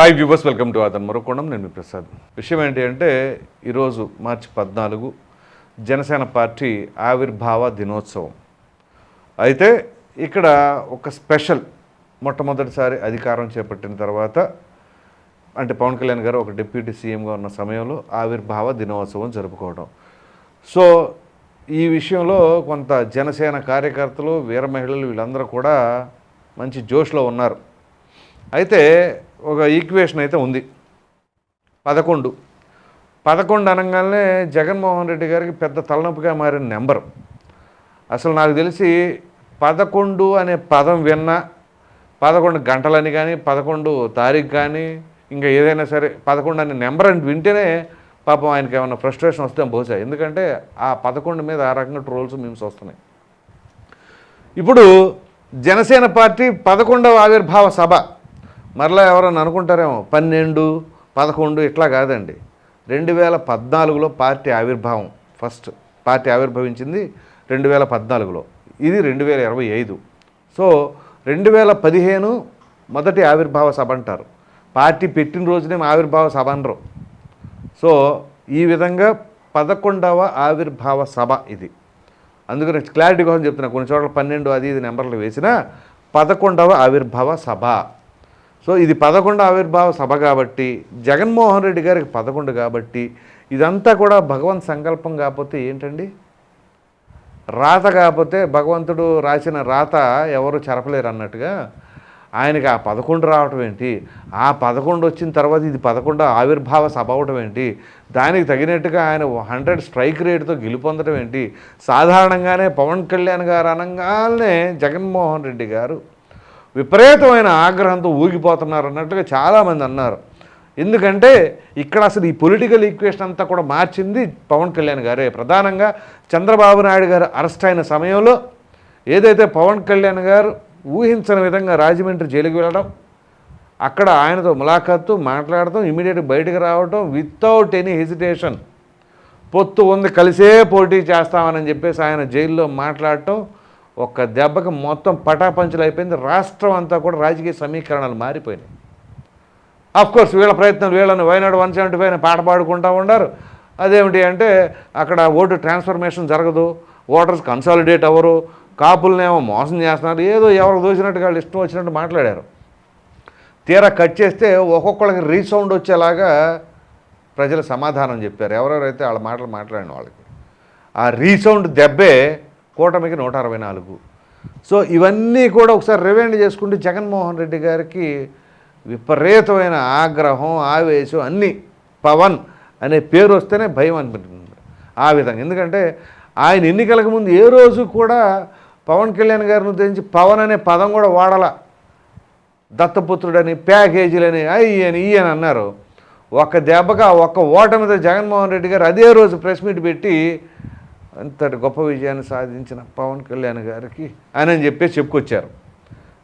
Hi viewers welcome to అదన్ మరొకొండం నేను మీ ప్రసాద్. విషయం ఏంటి అంటే ఈరోజు మార్చి పద్నాలుగు జనసేన పార్టీ ఆవిర్భావ దినోత్సవం. అయితే ఇక్కడ ఒక స్పెషల్ మొట్టమొదటిసారి అధికారం చేపట్టిన తర్వాత అంటే పవన్ కళ్యాణ్ గారు ఒక డిప్యూటీ సీఎంగా ఉన్న సమయంలో ఆవిర్భావ దినోత్సవం జరుపుకోవడం. సో ఈ విషయంలో కొంత జనసేన కార్యకర్తలు వీర మహిళలు వీళ్ళందరూ కూడా మంచి జోష్లో ఉన్నారు. అయితే ఒక ఈక్వేషన్ అయితే ఉంది. పదకొండు. పదకొండు అనగానే జగన్మోహన్ రెడ్డి గారికి పెద్ద తలనొప్పిగా మారిన నెంబర్. అసలు నాకు తెలిసి పదకొండు అనే పదం విన్నా పదకొండు గంటలని కానీ పదకొండు తారీఖు కానీ ఇంకా ఏదైనా సరే పదకొండు అనే నెంబర్ అని వింటేనే పాపం ఆయనకి ఏమైనా ఫ్రస్ట్రేషన్ వస్తే బహుశా. ఎందుకంటే ఆ పదకొండు మీద ఆ రకంగా ట్రోల్స్ మీమ్స్ వస్తున్నాయి. ఇప్పుడు జనసేన పార్టీ పదకొండవ ఆవిర్భావ సభ. మరలా ఎవరన్నా అనుకుంటారేమో పన్నెండు పదకొండు ఇట్లా కాదండి. రెండు వేల పద్నాలుగులో పార్టీ ఆవిర్భావం ఫస్ట్ పార్టీ ఆవిర్భవించింది రెండు వేల పద్నాలుగులో. ఇది రెండు వేల ఇరవై ఐదు. సో రెండు వేల పదిహేను మొదటి ఆవిర్భావ సభ అంటారు. పార్టీ పెట్టిన రోజునే ఆవిర్భావ సభ అనరు. సో ఈ విధంగా పదకొండవ ఆవిర్భావ సభ ఇది. అందుకని క్లారిటీ కోసం చెప్తున్నా కొన్ని చోట్ల పన్నెండు అది ఇది నెంబర్లు వేసిన పదకొండవ ఆవిర్భావ సభ. సో ఇది పదకొండు ఆవిర్భావ సభ కాబట్టి జగన్మోహన్ రెడ్డి గారికి పదకొండు కాబట్టి ఇదంతా కూడా భగవంత్ సంకల్పం కాకపోతే ఏంటండి? రాత కాకపోతే భగవంతుడు రాసిన రాత ఎవరు చెరపలేరు అన్నట్టుగా ఆయనకి ఆ పదకొండు రావటం ఏంటి? ఆ పదకొండు వచ్చిన తర్వాత ఇది పదకొండు ఆవిర్భావ సభ అవటం ఏంటి? దానికి తగినట్టుగా ఆయన హండ్రెడ్ స్ట్రైక్ రేట్తో గెలుపొందడం ఏంటి? సాధారణంగానే పవన్ కళ్యాణ్ గారు అనగానే జగన్మోహన్ రెడ్డి గారు విపరీతమైన ఆగ్రహంతో ఊగిపోతున్నారు అన్నట్టుగా చాలామంది అన్నారు. ఎందుకంటే ఇక్కడ అసలు ఈ పొలిటికల్ ఈక్వేషన్ అంతా కూడా మార్చింది పవన్ కళ్యాణ్ గారే. ప్రధానంగా చంద్రబాబు నాయుడు గారు అరెస్ట్ అయిన సమయంలో ఏదైతే పవన్ కళ్యాణ్ గారు ఊహించని విధంగా రాజమండ్రి జైలుకి వెళ్ళడం అక్కడ ఆయనతో ములాఖాత్తు మాట్లాడటం ఇమీడియట్ బయటకు రావడం వితౌట్ ఎనీ హెసిటేషన్ పొత్తు ఉంది కలిసే పోటీ చేస్తామని చెప్పేసి ఆయన జైల్లో మాట్లాడటం ఒక్క దెబ్బకి మొత్తం పటాపంచలు అయిపోయింది. రాష్ట్రం అంతా కూడా రాజకీయ సమీకరణాలు మారిపోయినాయి. ఆఫ్ కోర్స్ వీళ్ళ ప్రయత్నం వీళ్ళని వైనాడు వన్ సెవెంటీ ఫైవ్ పాట పాడుకుంటూ ఉండారు అదేమిటి అంటే అక్కడ ఓటు ట్రాన్స్ఫర్మేషన్ జరగదు. ఓటర్స్ కన్సాలిడేట్ అవ్వరు. కాపులనేమో మోసం చేస్తున్నారు. ఏదో ఎవరు దోచినట్టుగా వాళ్ళు ఇష్టం వచ్చినట్టు మాట్లాడారు. తీరా కట్ చేస్తే ఒక్కొక్కళ్ళకి రీసౌండ్ వచ్చేలాగా ప్రజలు సమాధానం చెప్పారు. ఎవరెవరైతే వాళ్ళ మాటలు మాట్లాడిన వాళ్ళకి. ఆ రీసౌండ్ దెబ్బే కూటమికి నూట అరవై నాలుగు. సో ఇవన్నీ కూడా ఒకసారి రివైండ్ చేసుకుంటే జగన్మోహన్ రెడ్డి గారికి విపరీతమైన ఆగ్రహం ఆవేశం అన్నీ. పవన్ అనే పేరు వస్తేనే భయం అనిపించింది ఆ విధంగా. ఎందుకంటే ఆయన ఎన్నికలకు ముందు ఏ రోజు కూడా పవన్ కళ్యాణ్ గారిని ఉద్దేశించి పవన్ అనే పదం కూడా వాడాల. దత్తపుత్రుడని ప్యాకేజీలని అయ్యని అని అన్నారు. ఒక దెబ్బగా ఒక్క ఓట మీద జగన్మోహన్ రెడ్డి గారు అదే రోజు ప్రెస్ మీట్ పెట్టి అంతటి గొప్ప విజయాన్ని సాధించిన పవన్ కళ్యాణ్ గారికి అని అని చెప్పేసి చెప్పుకొచ్చారు.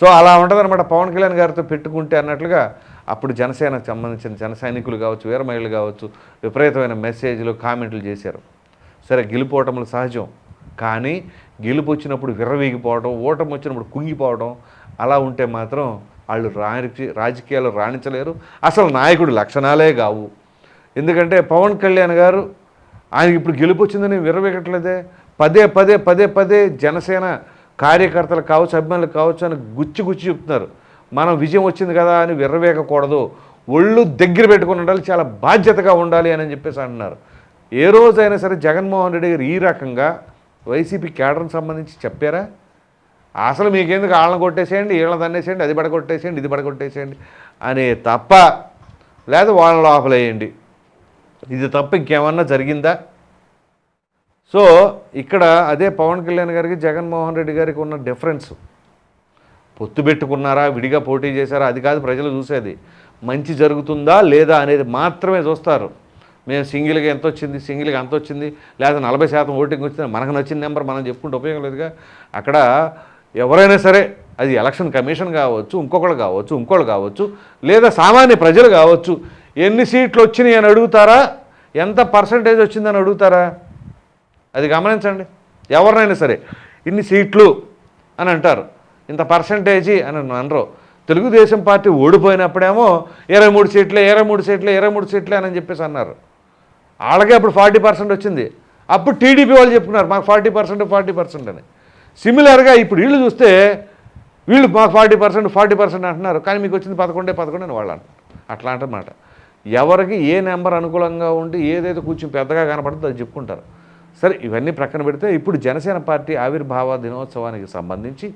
సో అలా ఉంటుందన్నమాట పవన్ కళ్యాణ్ గారితో పెట్టుకుంటే అన్నట్లుగా అప్పుడు జనసేనకు సంబంధించిన జన సైనికులు కావచ్చు వీరమహిళలు కావచ్చు విపరీతమైన మెసేజ్లు కామెంట్లు చేశారు. సరే గెలుపోవటములు సహజం. కానీ గెలుపు వచ్చినప్పుడు విర్రవీగిపోవడం ఓటమి వచ్చినప్పుడు కుంగిపోవడం అలా ఉంటే మాత్రం వాళ్ళు రాణి రాజకీయాలు రాణించలేరు. అసలు నాయకుడు లక్షణాలే కావు. ఎందుకంటే పవన్ కళ్యాణ్ గారు ఆయనకి ఇప్పుడు గెలుపు వచ్చిందని విర్రవీగట్లేదే. పదే పదే పదే పదే జనసేన కార్యకర్తలు కావచ్చు అభిమానులు కావచ్చు అని గుచ్చి గుచ్చి చెప్తున్నారు. మనం విజయం వచ్చింది కదా అని విర్రవేగకూడదు. ఒళ్ళు దగ్గర పెట్టుకుని ఉండాలి చాలా బాధ్యతగా ఉండాలి అని చెప్పేసి అంటున్నారు. ఏ రోజైనా సరే జగన్మోహన్ రెడ్డి గారు ఈ రకంగా వైసీపీ కేడర్ని సంబంధించి చెప్పారా? అసలు మీకెందుకు వాళ్ళని కొట్టేసేయండి వీళ్ళని తన్నేసేయండి అది పడగొట్టేసేయండి ఇది పడగొట్టేసేయండి అనే తప్ప లేదా వాళ్ళని లోపలేయండి. ఇది తప్ప ఇంకేమన్నా జరిగిందా? సో ఇక్కడ అదే పవన్ కళ్యాణ్ గారికి జగన్మోహన్ రెడ్డి గారికి ఉన్న డిఫరెన్స్. పొత్తు పెట్టుకున్నారా? విడిగా పోటీ చేశారా? అది కాదు ప్రజలు చూసేది. మంచి జరుగుతుందా లేదా అనేది మాత్రమే చూస్తారు. మేము సింగిల్గా ఎంత వచ్చింది? సింగిల్గా అంత వచ్చింది? లేదా నలభై శాతం ఓటింగ్ వచ్చింది? మనకు నచ్చిన నెంబర్ మనం చెప్పుకుంటే ఉపయోగం లేదుగా. అక్కడ ఎవరైనా సరే అది ఎలక్షన్ కమిషన్ కావచ్చు ఇంకొకళ్ళు కావచ్చు ఇంకోళ్ళు కావచ్చు లేదా సామాన్య ప్రజలు కావచ్చు ఎన్ని సీట్లు వచ్చినాయి అని అడుగుతారా? ఎంత పర్సంటేజ్ వచ్చిందని అడుగుతారా? అది గమనించండి. ఎవరినైనా సరే ఇన్ని సీట్లు అని అంటారు. ఇంత పర్సంటేజీ అని అనరు. తెలుగుదేశం పార్టీ ఓడిపోయినప్పుడేమో ఇరవై మూడు సీట్లే ఇరవై మూడు సీట్లే ఇరవై మూడు సీట్లే అని చెప్పేసి అన్నారు. వాళ్ళకే అప్పుడు ఫార్టీ పర్సెంట్ వచ్చింది. అప్పుడు టీడీపీ వాళ్ళు చెప్పుకున్నారు మాకు ఫార్టీ పర్సెంట్ ఫార్టీ పర్సెంట్ అని. సిమిలర్గా ఇప్పుడు వీళ్ళు చూస్తే వీళ్ళు మాకు ఫార్టీ పర్సెంట్ ఫార్టీ పర్సెంట్ అంటున్నారు. కానీ మీకు వచ్చింది పదకొండే పదకొండు అని వాళ్ళు అంటారు అట్లా అంటమాట ఎవరికి ఏ నెంబర్ అనుకూలంగా ఉండి ఏదైతే కొంచెం పెద్దగా కనపడుతుందో అది చెప్పుకుంటారు. సరే ఇవన్నీ ప్రక్కన పెడితే ఇప్పుడు జనసేన పార్టీ ఆవిర్భావ దినోత్సవానికి సంబంధించి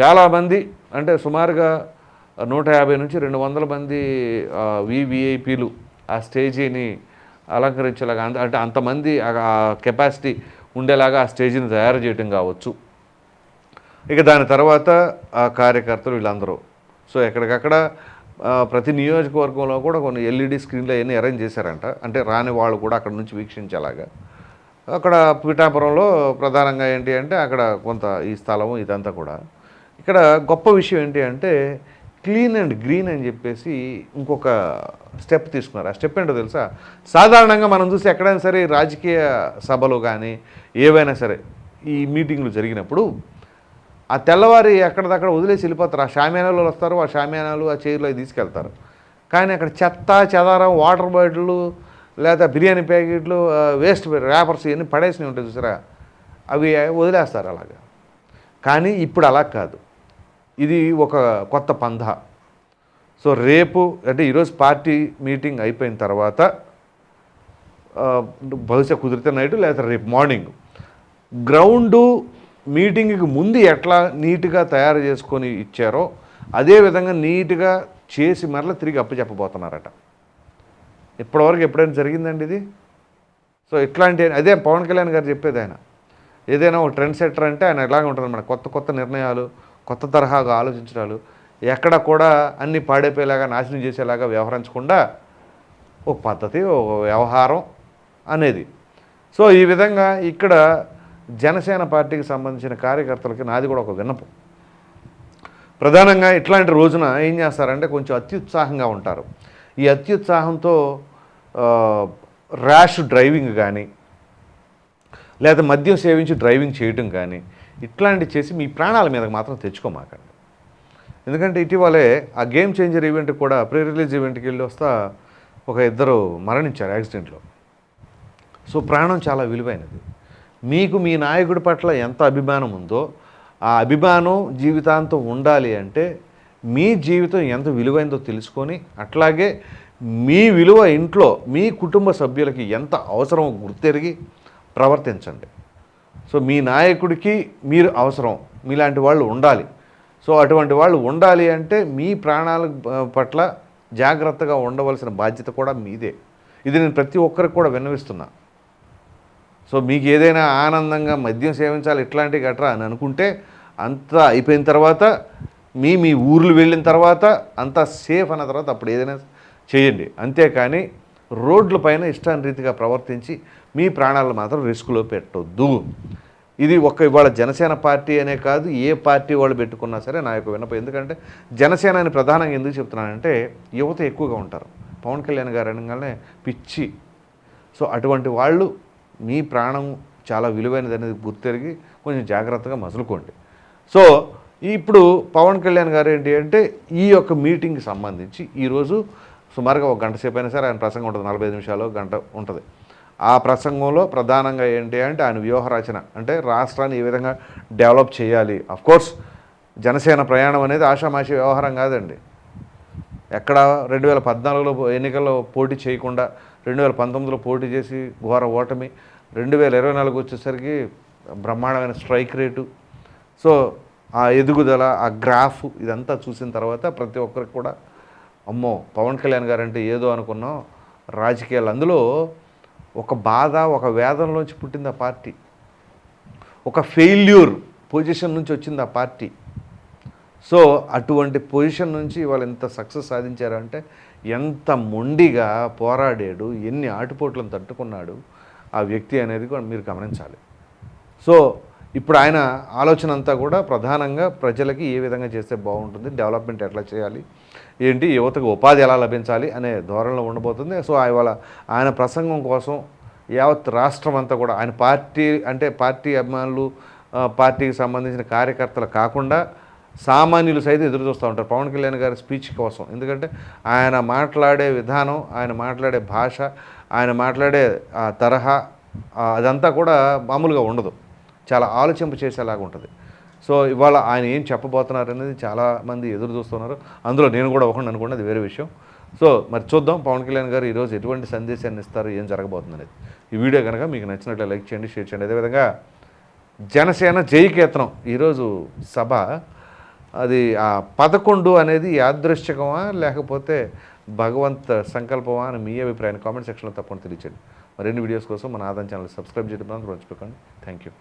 చాలామంది అంటే సుమారుగా నూట యాభై నుంచి రెండు వందల మంది వివిఐపీలు ఆ స్టేజీని అలంకరించేలాగా అంత- అంటే అంతమంది ఆ కెపాసిటీ ఉండేలాగా ఆ స్టేజీని తయారు చేయడం కావచ్చు. ఇక దాని తర్వాత ఆ కార్యకర్తలు వీళ్ళందరూ. సో ఎక్కడికక్కడ ప్రతి నియోజకవర్గంలో కూడా కొన్ని ఎల్ఈడి స్క్రీన్లు అవన్నీ అరేంజ్ చేశారంట. అంటే రాని వాళ్ళు కూడా అక్కడ నుంచి వీక్షించేలాగా. అక్కడ పీఠాపురంలో ప్రధానంగా ఏంటి అంటే అక్కడ కొంత ఈ స్థలము ఇదంతా కూడా. ఇక్కడ గొప్ప విషయం ఏంటి అంటే క్లీన్ అండ్ గ్రీన్ అని చెప్పేసి ఇంకొక స్టెప్ తీసుకున్నారు. ఆ స్టెప్ ఏంటో తెలుసా? సాధారణంగా మనం చూసి ఎక్కడైనా సరే రాజకీయ సభలు కానీ ఏవైనా సరే ఈ మీటింగ్లు జరిగినప్పుడు ఆ తెల్లవారి ఎక్కడిదక్కడ వదిలేసి వెళ్ళిపోతారు. ఆ షామియానాలు వస్తారు ఆ షామియానాలు ఆ చైర్లు అవి తీసుకెళ్తారు. కానీ అక్కడ చెత్త చెదారం వాటర్ బాటిళ్ళు లేదా బిర్యానీ ప్యాకెట్లు వేస్ట్ ర్యాపర్స్ ఇవన్నీ పడేసినవి ఉంటాయి చూసారా? అవి వదిలేస్తారు అలాగా. కానీ ఇప్పుడు అలా కాదు. ఇది ఒక కొత్త పంధ. సో రేపు అంటే ఈరోజు పార్టీ మీటింగ్ అయిపోయిన తర్వాత ఆ, బహుశా కుదిరితే నైట్ లేదా రేపు మార్నింగ్ గ్రౌండు మీటింగ్కి ముందు ఎట్లా నీట్గా తయారు చేసుకొని ఇచ్చారో అదే విధంగా నీట్గా చేసి మరలా తిరిగి అప్పచెప్పబోతున్నారట ఇప్పటివరకు ఎప్పుడైనా జరిగిందండి ఇది? సో ఇట్లాంటి అదే పవన్ కళ్యాణ్ గారు చెప్పేది ఆయన. ఏదైనా ఒక ట్రెండ్ సెట్టర్ అంటే ఆయన ఎలాగ ఉంటుంది కొత్త కొత్త నిర్ణయాలు కొత్త తరహాగా ఆలోచించడాలు ఎక్కడ కూడా అన్ని పాడైపోయేలాగా నాశనం చేసేలాగా వ్యవహరించకుండా ఒక పద్ధతి ఒక వ్యవహారం అనేది. సో ఈ విధంగా ఇక్కడ జనసేన పార్టీకి సంబంధించిన కార్యకర్తలకి నాది కూడా ఒక విన్నపం. ప్రధానంగా ఇట్లాంటి రోజున ఏం చేస్తారంటే కొంచెం అత్యుత్సాహంగా ఉంటారు. ఈ అత్యుత్సాహంతో ర్యాష్ డ్రైవింగ్ కానీ లేదా మద్యం సేవించి డ్రైవింగ్ చేయటం కానీ ఇట్లాంటివి చేసి మీ ప్రాణాల మీదకి మాత్రం తెచ్చుకోమాకండి. ఎందుకంటే ఇటీవలే ఆ గేమ్ చేంజర్ ఈవెంట్ కూడా ప్రీ రిలీజ్ ఈవెంట్కి వెళ్ళి వస్తా ఒక ఇద్దరు మరణించారు యాక్సిడెంట్లో సో ప్రాణం చాలా విలువైనది. మీకు మీ నాయకుడి పట్ల ఎంత అభిమానం ఉందో ఆ అభిమానం జీవితాంతం ఉండాలి అంటే మీ జీవితం ఎంత విలువైందో తెలుసుకొని అట్లాగే మీ విలువ ఇంట్లో మీ కుటుంబ సభ్యులకి ఎంత అవసరమో గుర్తెరిగి ప్రవర్తించండి. సో మీ నాయకుడికి మీరు అవసరం. మీలాంటి వాళ్ళు ఉండాలి. సో అటువంటి వాళ్ళు ఉండాలి అంటే మీ ప్రాణాల పట్ల జాగ్రత్తగా ఉండవలసిన బాధ్యత కూడా మీదే. ఇది నేను ప్రతి ఒక్కరికి కూడా విన్నవిస్తున్నా. సో మీకు ఏదైనా ఆనందంగా మద్యం సేవించాలి ఇట్లాంటి గట్రా అని అనుకుంటే అంతా అయిపోయిన తర్వాత మీ మీ ఊర్లు వెళ్ళిన తర్వాత అంతా సేఫ్ అన్న తర్వాత అప్పుడు ఏదైనా చేయండి. అంతేకాని రోడ్ల పైన ఇష్టాన్ని రీతిగా ప్రవర్తించి మీ ప్రాణాలను మాత్రం రిస్క్లో పెట్టొద్దు. ఇది ఒక్క ఇవాళ జనసేన పార్టీ అనే కాదు ఏ పార్టీ వాళ్ళు పెట్టుకున్నా సరే నా యొక్క విన్నపం. ఎందుకంటే జనసేన అని ప్రధానంగా ఎందుకు చెప్తున్నానంటే యువత ఎక్కువగా ఉంటారు. పవన్ కళ్యాణ్ గారు అనగానే పిచ్చి. సో అటువంటి వాళ్ళు మీ ప్రాణం చాలా విలువైనది అనేది గుర్తెరిగి కొంచెం జాగ్రత్తగా మసులుకోండి. సో ఇప్పుడు పవన్ కళ్యాణ్ గారు ఏంటి అంటే ఈ యొక్క మీటింగ్కి సంబంధించి ఈరోజు సుమారుగా ఒక గంట సేపు అయినా సరే ఆయన ప్రసంగం ఉంటుంది నలభై ఐదు నిమిషాలు గంట ఉంటుంది. ఆ ప్రసంగంలో ప్రధానంగా ఏంటి అంటే ఆయన వ్యూహ రచన అంటే రాష్ట్రాన్ని ఏ విధంగా డెవలప్ చేయాలి. కోర్స్ జనసేన ప్రయాణం అనేది ఆషామాషి వ్యవహారం కాదండి. ఎక్కడ రెండు వేల పద్నాలుగులో ఎన్నికల్లో పోటీ చేయకుండా రెండు వేల పంతొమ్మిదిలో పోటీ చేసి ఘోర ఓటమి రెండు వేల ఇరవై నాలుగు వచ్చేసరికి బ్రహ్మాండమైన స్ట్రైక్ రేటు. సో ఆ ఎదుగుదల ఆ గ్రాఫ్ ఇదంతా చూసిన తర్వాత ప్రతి ఒక్కరికి కూడా అమ్మో పవన్ కళ్యాణ్ గారు అంటే ఏదో అనుకున్నాం. రాజకీయాలు అందులో ఒక బాధ ఒక వేదనలోంచి పుట్టింది ఆ పార్టీ. ఒక ఫెయిల్యూర్ పొజిషన్ నుంచి వచ్చింది ఆ పార్టీ. సో అటువంటి పొజిషన్ నుంచి వాళ్ళు ఎంత సక్సెస్ సాధించారంటే ఎంత మొండిగా పోరాడాడు ఎన్ని ఆటుపోట్లను తట్టుకున్నాడు ఆ వ్యక్తి అనేది కూడా మీరు గమనించాలి. సో ఇప్పుడు ఆయన ఆలోచన అంతా కూడా ప్రధానంగా ప్రజలకి ఏ విధంగా చేస్తే బాగుంటుంది డెవలప్మెంట్ ఎట్లా చేయాలి ఏంటి యువతకు ఉపాధి ఎలా లభించాలి అనే ధోరణిలో ఉండబోతుంది. సో ఇవాళ ఆయన ప్రసంగం కోసం యావత్ రాష్ట్రం అంతా కూడా ఆయన పార్టీ అంటే పార్టీ అభిమానులు పార్టీకి సంబంధించిన కార్యకర్తలు కాకుండా సామాన్యులు సైతం ఎదురు చూస్తూ ఉంటారు. పవన్ కళ్యాణ్ గారి స్పీచ్ కోసం. ఎందుకంటే ఆయన మాట్లాడే విధానం ఆయన మాట్లాడే భాష ఆయన మాట్లాడే ఆ తరహా అదంతా కూడా మామూలుగా ఉండదు. చాలా ఆలోచింప చేసేలాగా ఉంటుంది. సో ఇవాళ ఆయన ఏం చెప్పబోతున్నారు అనేది చాలామంది ఎదురు చూస్తున్నారు. అందులో నేను కూడా ఒకటి అనుకున్నది అది వేరే విషయం. సో మరి చూద్దాం పవన్ కళ్యాణ్ గారు ఈరోజు ఎటువంటి సందేశాన్ని ఇస్తారు ఏం జరగబోతుంది అనేది. ఈ వీడియో కనుక మీకు నచ్చినట్లు లైక్ చేయండి షేర్ చేయండి. అదేవిధంగా జనసేన జైకేతనం ఈరోజు సభ అది ఆ పదకొండు అనేది యాదృశ్చికమా లేకపోతే భగవంత్ సంకల్పమా అని మీ అభిప్రాయాన్ని కామెంట్ సెక్షన్లో తప్పకుండా తెలియచేయండి. మరిన్ని వీడియోస్ కోసం మన ఆదాయం ఛానల్ సబ్స్క్రైబ్ చేయడం మర్చిపోకండి. Thank you.